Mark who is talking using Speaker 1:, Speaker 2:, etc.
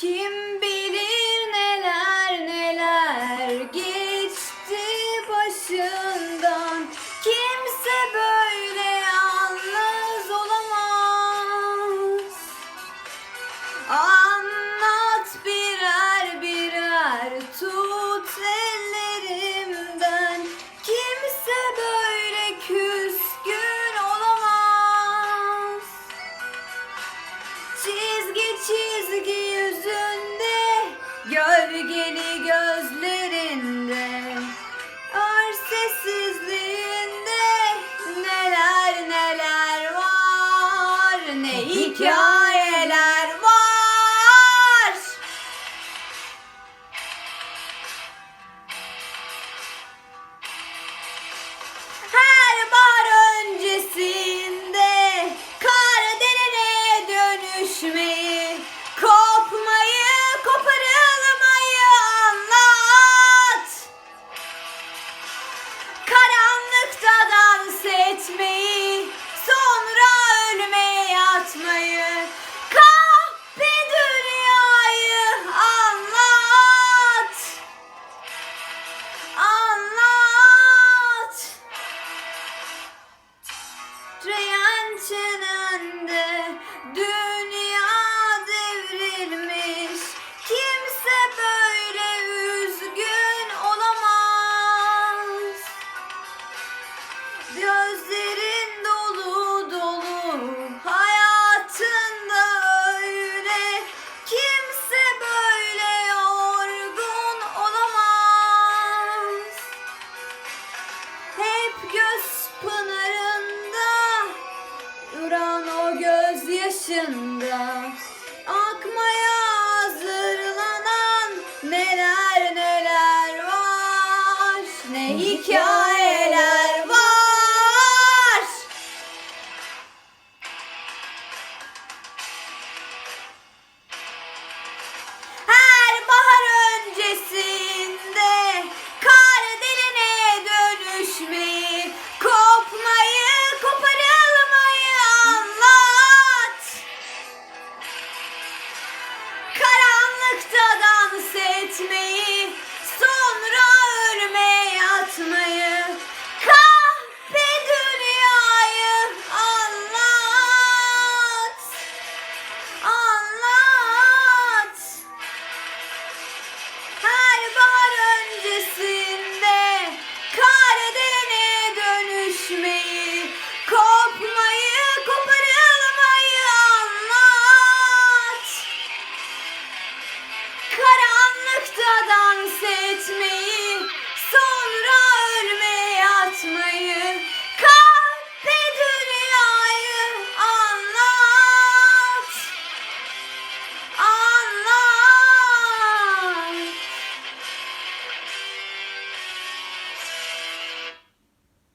Speaker 1: Kim bilir? çizgi yüzünde Gölgeli gözlerinde. Ar sessizliğinde Neler neler var Ne hikaye Gözlerin dolu dolu hayatında öyle kimse böyle yorgun olamaz. Hep göz pınarında duran o göz yaşında akmaya hazırlanan neler neler var ne hikaye.